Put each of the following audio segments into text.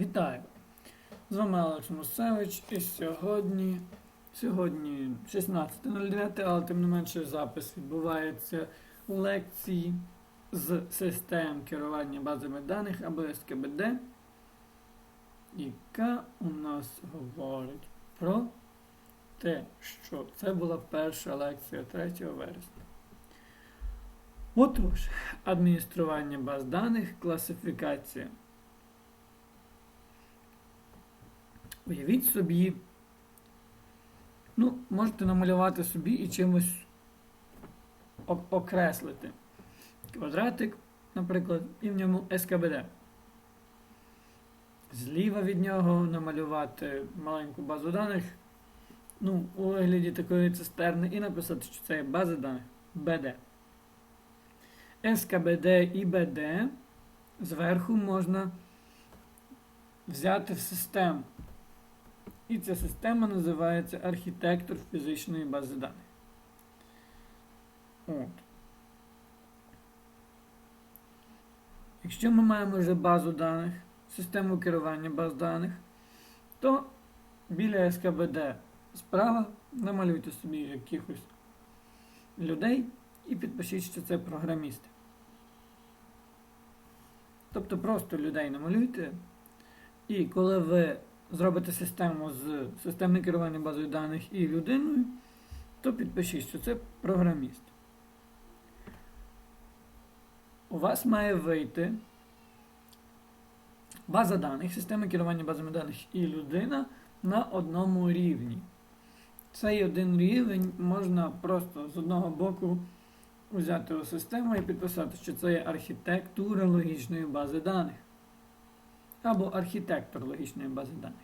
Вітаю! З вами Алекс Мусевич і сьогодні, сьогодні 16.09, але тим не менше запис відбувається лекції з систем керування базами даних або СКБД, яка у нас говорить про те, що це була перша лекція 3 вересня. Отож, адміністрування баз даних, класифікація. Уявіть собі, ну, можете намалювати собі і чимось окреслити. Квадратик, наприклад, і в ньому СКБД. Зліва від нього намалювати маленьку базу даних, ну, у вигляді такої цистерни, і написати, що це є база даних БД. СКБД і БД зверху можна взяти в систему. І ця система називається архітектор фізичної бази даних. От. Якщо ми маємо вже базу даних, систему керування баз даних, то біля СКБД справа намалюйте собі якихось людей і підпишіть, що це програмісти. Тобто просто людей намалюйте, і коли ви зробите систему з системи керування базою даних і людиною, то підпишіть, що це програміст. У вас має вийти база даних, система керування базами даних і людина на одному рівні. Цей один рівень можна просто з одного боку взяти у систему і підписати, що це є архітектура логічної бази даних. Або архітектор логічної бази даних.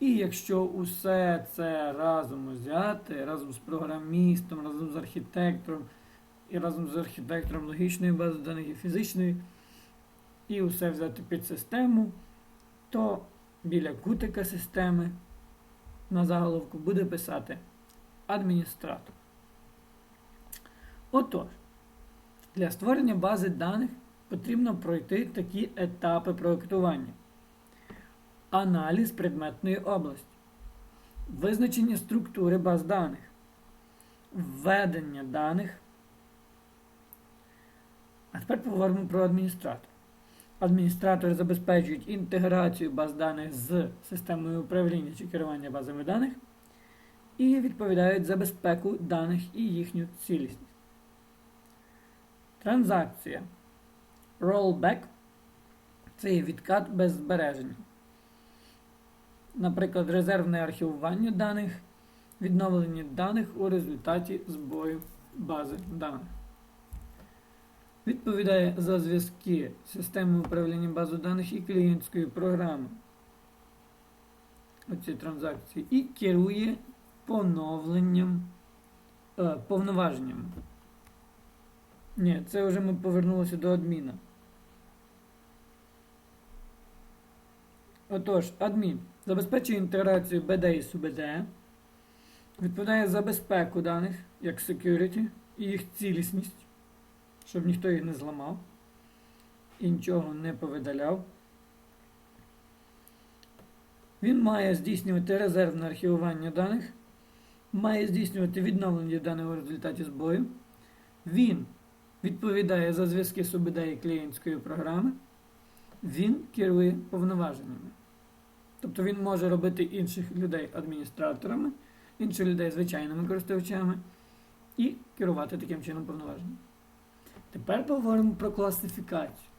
І якщо усе це разом взяти, разом з програмістом, разом з архітектором, і разом з архітектором логічної бази даних і фізичної, і усе взяти під систему, то біля кутика системи на заголовку буде писати адміністратор. Отож, для створення бази даних потрібно пройти такі етапи проєктування. Аналіз предметної області, визначення структури баз даних, введення даних. А тепер поговоримо про адміністратор. Адміністратори забезпечують інтеграцію баз даних з системою управління чи керування базами даних і відповідають за безпеку даних і їхню цілісність. Транзакція. Rollback це є відкат без збереження. Наприклад, резервне архівування даних, відновлення даних у результаті збою бази даних. Відповідає за зв'язки системи управління базою даних і клієнтської програми. Оці транзакції. І керує поновленням, е, повноваженням. Ні, це вже ми повернулися до адміна. Отож, адмін забезпечує інтеграцію BD і SUBD, відповідає за безпеку даних, як security і їх цілісність, щоб ніхто їх не зламав і нічого не повидаляв. Він має здійснювати резервне архівування даних, має здійснювати відновлення даних у результаті збою. Він відповідає за зв'язки СУБД і клієнтської програми, він керує повноваженнями. Тобто він може робити інших людей адміністраторами, інших людей звичайними користувачами і керувати таким чином повноваженнями. Тепер поговоримо про класифікацію.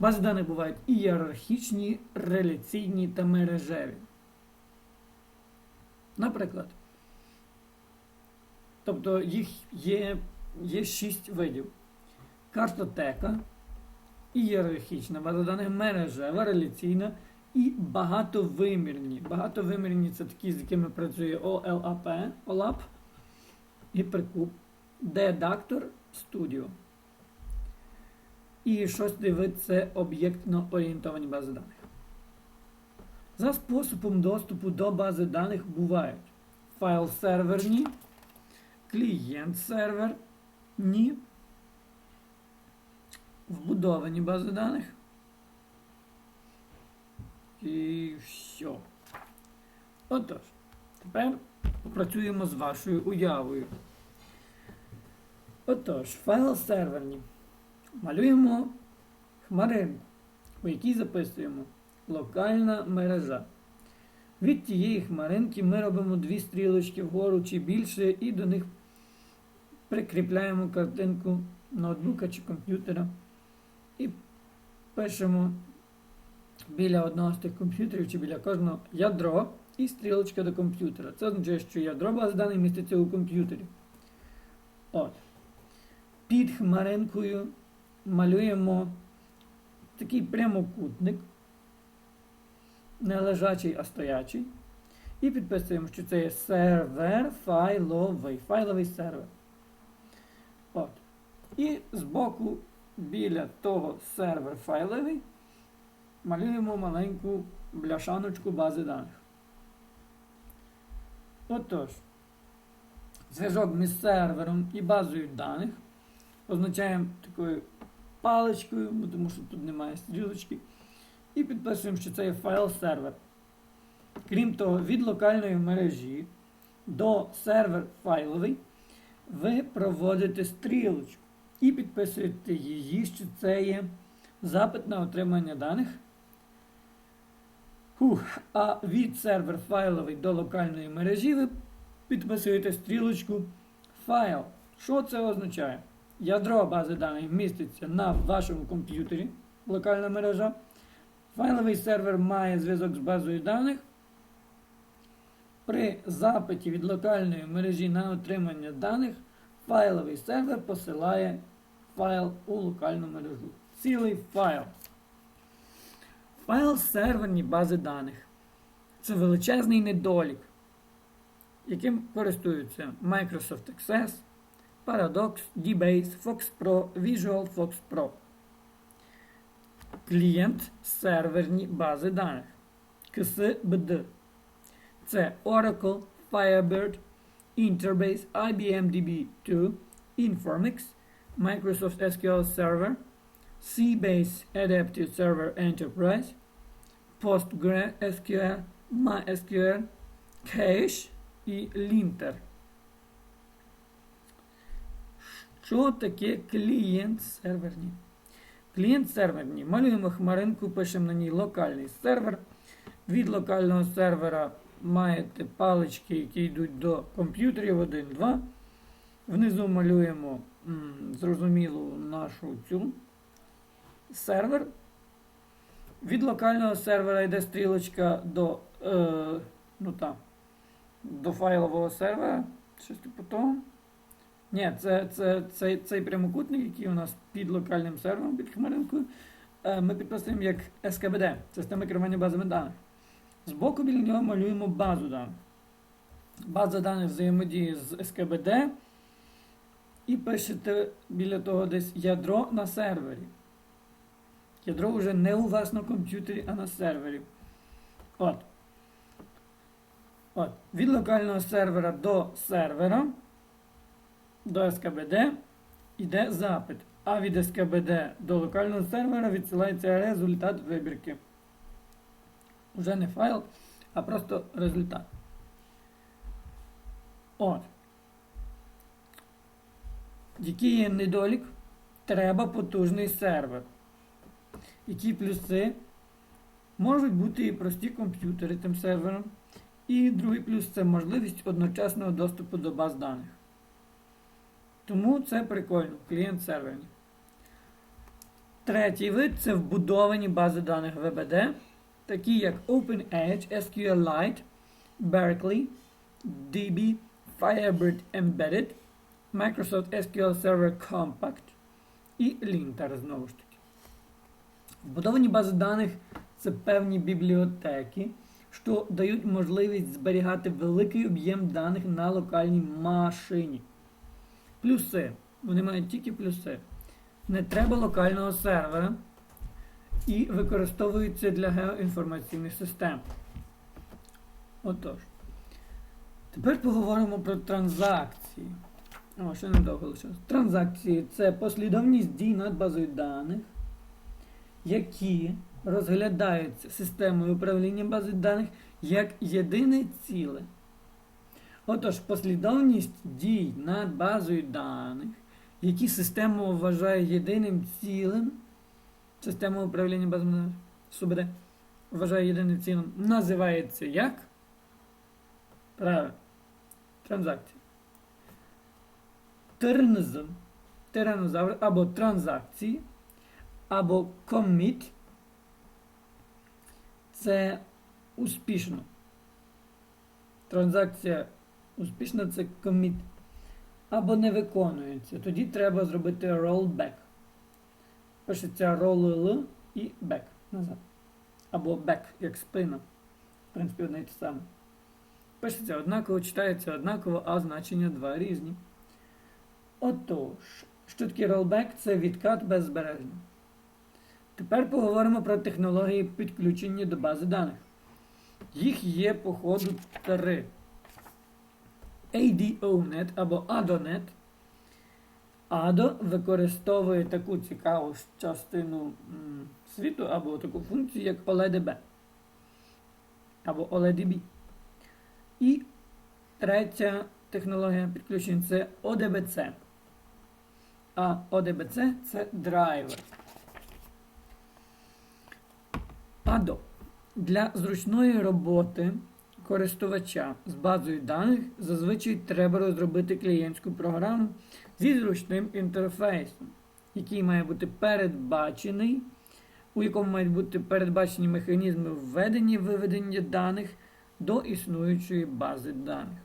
Бази даних бувають ієрархічні, реляційні та мережеві. Наприклад, тобто їх є є шість видів: картотека, ієрархічна база даних, мережева, реляційна і багатовимірні. Багатовимірні це такі, з якими працює ОЛАП, ОЛАП і прикуп, Дедактор Studio. І шостий вид це об'єктно орієнтовані бази даних. За способом доступу до бази даних бувають файл-серверні, клієнт-сервер, ні, вбудовані бази даних, І все. Отож, тепер попрацюємо з вашою уявою. Отож, файл серверні. Малюємо хмаринку, у якій записуємо локальна мережа. Від тієї хмаринки ми робимо дві стрілочки вгору чи більше, і до них прикріпляємо картинку ноутбука чи комп'ютера. Пишемо біля одного з тих комп'ютерів чи біля кожного ядро і стрілочка до комп'ютера. Це означає, що ядро бази даних міститься у комп'ютері. От. Під хмаринкою малюємо такий прямокутник, не лежачий, а стоячий. І підписуємо, що це є сервер файловий, файловий сервер. От. І збоку біля того сервер файловий малюємо маленьку бляшаночку бази даних. Отож, зв'язок між сервером і базою даних означаємо такою паличкою, тому що тут немає стрілочки. І підписуємо, що це є файл сервер. Крім того, від локальної мережі до сервер файловий ви проводите стрілочку і підписуєте її, що це є запит на отримання даних. Фух. А від сервер файловий до локальної мережі ви підписуєте стрілочку файл. Що це означає? Ядро бази даних міститься на вашому комп'ютері, локальна мережа. Файловий сервер має зв'язок з базою даних. При запиті від локальної мережі на отримання даних файловий сервер посилає файл у локальну мережу. Цілий файл. Файл серверні бази даних. Це величезний недолік, яким користуються Microsoft Access, Paradox, DBase, FoxPro, Visual Fox Pro. Клієнт серверні бази даних. KSBD. Це Oracle, Firebird, Interbase, IBM DB2, Informix, Microsoft SQL Server, Sea-Base Adaptive Server Enterprise, PostgreSQL, MySQL, Cache і Linter. Що таке клієнт серверні? Клієнт серверні. Малюємо хмаринку, пишемо на ній локальний сервер. Від локального сервера маєте палички, які йдуть до комп'ютерів 1, 2. Внизу малюємо зрозумілу нашу цю сервер. Від локального сервера йде стрілочка до е, ну, там, до файлового сервера. Щось типу того. Ні, це, це, це, цей прямокутник, який у нас під локальним сервером, під хмаринкою, е, ми підписуємо як SKBD, система керування базами даних. Збоку біля нього малюємо базу даних. База даних взаємодіє з SKBD. І пишете біля того десь ядро на сервері. Ядро вже не у вас на комп'ютері, а на сервері. От. От. Від локального сервера до сервера, до SKBD йде запит. А від SKBD до локального сервера відсилається результат вибірки. Уже не файл, а просто результат. От. Який є недолік? Треба потужний сервер. Які плюси? Можуть бути і прості комп'ютери тим сервером. І другий плюс це можливість одночасного доступу до баз даних. Тому це прикольно, клієнт серверний. Третій вид це вбудовані бази даних VBD, такі як OpenEdge, SQLite, Berkeley, DB, Firebird Embedded, Microsoft SQL Server Compact і Linter знову ж таки. Вбудовані бази даних це певні бібліотеки, що дають можливість зберігати великий об'єм даних на локальній машині. Плюси. Вони мають тільки плюси. Не треба локального сервера і використовуються для геоінформаційних систем. Отож. Тепер поговоримо про транзакції. О, ще недовго лишилось. Транзакції це послідовність дій над базою даних, які розглядаються системою управління бази даних як єдине ціле. Отож, послідовність дій над базою даних, які система вважає єдиним цілим, система управління базами СУБД, вважає єдиним цілим, називається як? Правильно. Транзакція. Тернз, тиранозавр або транзакції, або коміт це успішно. Транзакція успішна це коміт. Або не виконується. Тоді треба зробити rollback. Пишеться roll і back назад. Або back, як спина. В принципі, одне і те саме. Пишеться однаково, читається однаково, а значення два різні. Отож, що таке rollback? Це відкат без збереження. Тепер поговоримо про технології підключення до бази даних. Їх є, по ходу, три. ADONet або ADONet. ADO використовує таку цікаву частину світу або таку функцію, як OLEDB. Або OLEDB. І третя технологія підключення це ODBC. А ODBC це драйвер. ADO. Для зручної роботи користувача з базою даних зазвичай треба розробити клієнтську програму зі зручним інтерфейсом, який має бути передбачений, у якому мають бути передбачені механізми введення і виведення даних до існуючої бази даних.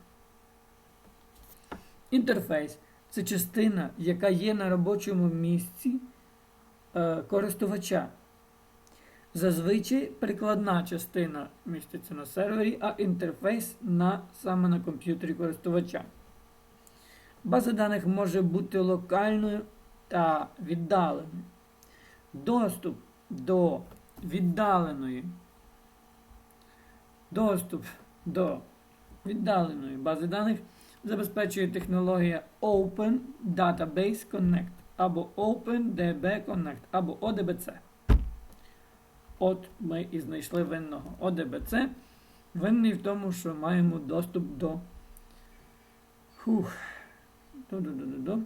Інтерфейс це частина, яка є на робочому місці е, користувача. Зазвичай прикладна частина міститься на сервері, а інтерфейс на, саме на комп'ютері користувача. База даних може бути локальною та віддаленою. Доступ до віддаленої Доступ до віддаленої бази даних забезпечує технологія Open Database Connect або OpenDB Connect або ODBC. От ми і знайшли винного. ODBC винний в тому, що маємо доступ до фух, до, до, до, до,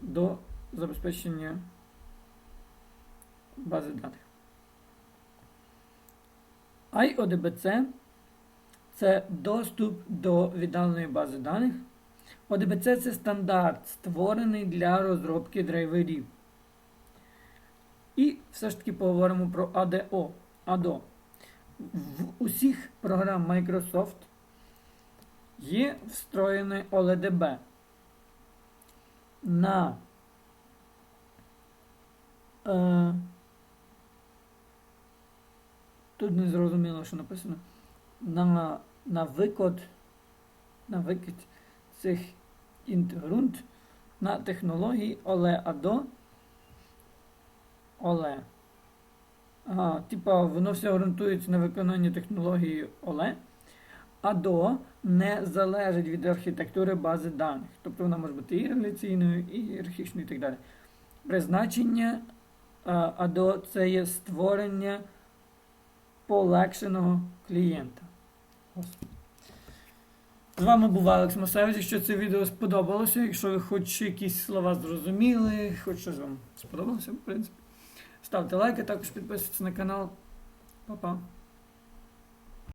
до забезпечення бази даних. IODBC це доступ до віддаленої бази даних. ODBC це стандарт, створений для розробки драйверів. І все ж таки поговоримо про ADO. ADO. В усіх програм Microsoft є встроєний OLEDB. На е, Тут не зрозуміло, що написано. На на викид на цих інтегрунт на технології Адо. Оле. Ага, типа воно все ґрунтується на виконанні технології Оле. АДО не залежить від архітектури бази даних. Тобто вона може бути і реляційною, і ієрархічною і так далі. Призначення АДО це є створення полегшеного клієнта. З вами був Алекс Масевич. Якщо це відео сподобалося, якщо ви хоч якісь слова зрозуміли, хоч щось вам сподобалося, в принципі, ставте лайки, також підписуйтесь на канал. Па-па.